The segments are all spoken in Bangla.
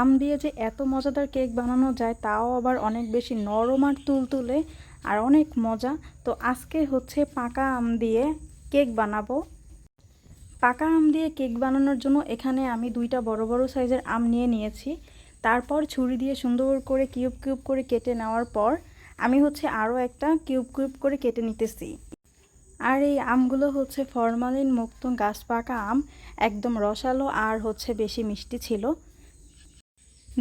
আম দিয়ে যে এত মজাদার কেক বানানো যায়, তাও আবার অনেক বেশি নরম আর তুলতুলে আর অনেক মজা। তো আজকে হচ্ছে পাকা আম দিয়ে কেক বানাবো। পাকা আম দিয়ে কেক বানানোর জন্য এখানে আমি দুইটা বড় বড় সাইজের আম নিয়ে নিয়েছি। তারপর ছুরি দিয়ে সুন্দর করে কিউব কিউব করে কেটে নেওয়ার পর আমি হচ্ছে আরও একটা কিউব কিউব করে কেটে নিতেছি। আর এই আমগুলো হচ্ছে ফরমালিন মুক্ত গাছ পাকা আম, একদম রসালো আর হচ্ছে বেশি মিষ্টি ছিল।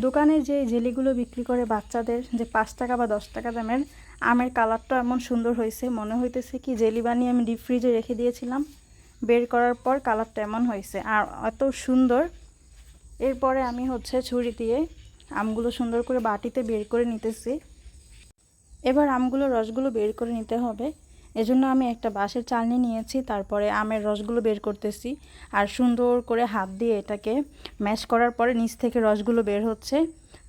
দোকানে যে জেলিগুলো বিক্রি করে বাচ্চাদের, যে পাঁচ টাকা বা দশ টাকা দামের, আমের কালারটা এমন সুন্দর হয়েছে, মনে হইতেছে কি জেলি বানিয়ে আমি ডিপ ফ্রিজে রেখে দিয়েছিলাম। বের করার পর কালারটা এমন হয়েছে, আর এত সুন্দর। এরপরে আমি হচ্ছে ছুরি দিয়ে আমগুলো সুন্দর করে বাটিতে বের করে নিতেছি। এবার আমগুলো, রসগুলো বের করে নিতে হবে। এজন্য আমি একটা বাঁশের চালনি নিয়েছি, তারপরে আমের রসগুলো বের করতেছি। আর সুন্দর করে হাত দিয়ে এটাকে ম্যাশ করার পরে নিচ থেকে রসগুলো বের হচ্ছে।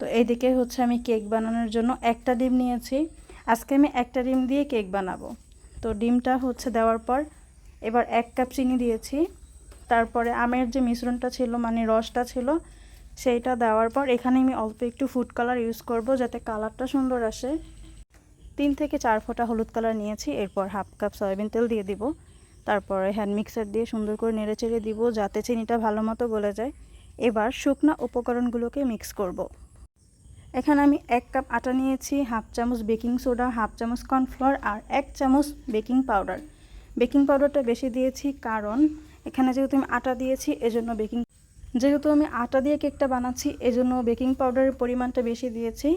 তো এইদিকে হচ্ছে আমি কেক বানানোর জন্য একটা ডিম নিয়েছি। আজকে আমি একটা ডিম দিয়ে কেক বানাবো। তো ডিমটা হচ্ছে দেওয়ার পর এবার এক কাপ চিনি দিয়েছি। তারপরে আমের যে মিশ্রণটা ছিল মানে রসটা ছিল, সেইটা দেওয়ার পর এখানে আমি অল্প একটু ফুড কালার ইউজ করব যাতে কালারটা সুন্দর আসে। তিন থেকে চার ফোঁটা হলুদ কালার নিয়েছি, এরপর হাফ কাপ সয়াবিন তেল দিয়ে দিব। তারপরে হ্যান্ড মিক্সার দিয়ে সুন্দর করে নেড়ে চেড়ে দিব যাতে চিনিটা ভালো মতো গলে যায়। এবার শুকনা উপকরণগুলোকে মিক্স করব। এখানে আমি এক কাপ আটা নিয়েছি, হাফ চামচ বেকিং সোডা, হাফ চামচ কর্নফ্লোর আর এক চামচ বেকিং পাউডার। বেকিং পাউডারটা বেশি দিয়েছি কারণ এখানে যেহেতু আমি আটা দিয়েছি, এজন্য বেকিং যেহেতু আমি আটা দিয়ে কেকটা বানাচ্ছি, এজন্য বেকিং পাউডারের পরিমাণটা বেশি দিয়েছি।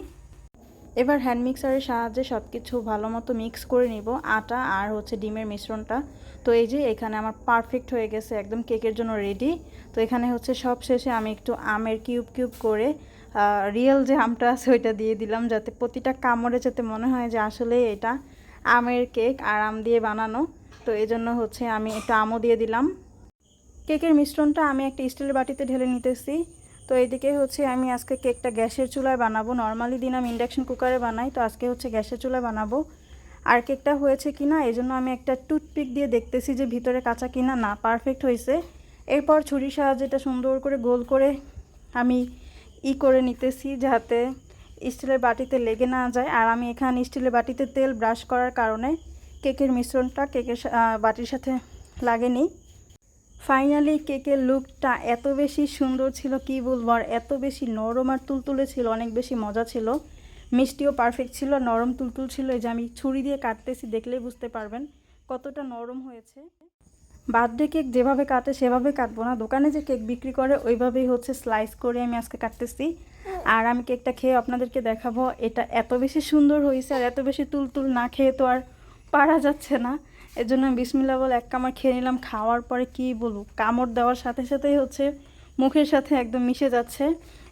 এবার হ্যান্ড মিক্সারের সাহায্যে সব কিছু ভালো মতো মিক্স করে নিব, আটা আর হচ্ছে ডিমের মিশ্রণটা। তো এই যে এখানে আমার পারফেক্ট হয়ে গেছে, একদম কেকের জন্য রেডি তো এখানে হচ্ছে সব শেষে আমি একটু আমের কিউব কিউব করে রিয়েল যে আমটা আছে ওইটা দিয়ে দিলাম যাতে প্রতিটা কামড়ে যাতে মনে হয় যে আসলে এটা আমের কেক আর আম দিয়ে বানানো। তো এই জন্য হচ্ছে আমি একটু আমও দিয়ে দিলাম। কেকের মিশ্রণটা আমি একটা স্টিলের বাটিতে ঢেলে নিতেছি। তো এইদিকে হচ্ছে আমি আজকে কেকটা গ্যাসের চুলায় বানাবো। নর্মালি দিন আমি ইন্ডাকশন কুকারে বানাই, তো আজকে হচ্ছে গ্যাসের চুলায় বানাবো। আর কেকটা হয়েছে কি না এই জন্য আমি একটা টুথপিক দিয়ে দেখতেছি যে ভিতরে কাঁচা কিনা না পারফেক্ট হয়েছে। এরপর ছুরির সাহায্যে এটা সুন্দর করে গোল করে আমি ই করে নিতেছি যাতে স্টিলের বাটিতে লেগে না যায়। আর আমি এখানে স্টিলের বাটিতে তেল ব্রাশ করার কারণে কেকের মিশ্রণটা কেকের বাটির সাথে লাগেনি। ফাইনালি কেকের লুকটা এত বেশি সুন্দর ছিল, কি বলব, আর এত বেশি নরম আর তুলতুলে ছিল, অনেক বেশি মজা ছিল। মিষ্টিও পারফেক্ট ছিল, নরম তুলতুল ছিল, এই যে আমি ছুরি দিয়ে কাটতেছি, দেখলেই বুঝতে পারবেন কতটা নরম হয়েছে। বার্থডে কেক যেভাবে কাটে, সেভাবে কাটবো না। দোকানে যে কেক বিক্রি করে, ওইভাবেই হচ্ছে স্লাইস করে আমি আজকে কাটতেছি। আর আমি কেকটা খেয়ে আপনাদেরকে দেখাবো, এটা এত বেশি সুন্দর হয়েছে, আর এত বেশি তুলতুল না খেয়ে তো আর পারা যাচ্ছে না। এর জন্য বিসমিল্লা বলে এক কামড় খেয়ে নিলাম। খাওয়ার পরে কি বলব? কামড় দেওয়ার সাথে সাথেই হচ্ছে মুখের সাথে একদম মিশে যাচ্ছে।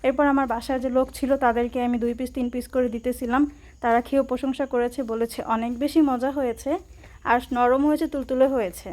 এরপর আমার বাসায় যে লোক ছিল, তাদেরকে আমি দুই পিস তিন পিস করে দিতেছিলাম। তারা খেয়েও প্রশংসা করেছে, বলেছে অনেক বেশি মজা হয়েছে। আর নরম হয়েছে, তুলতুলে হয়েছে।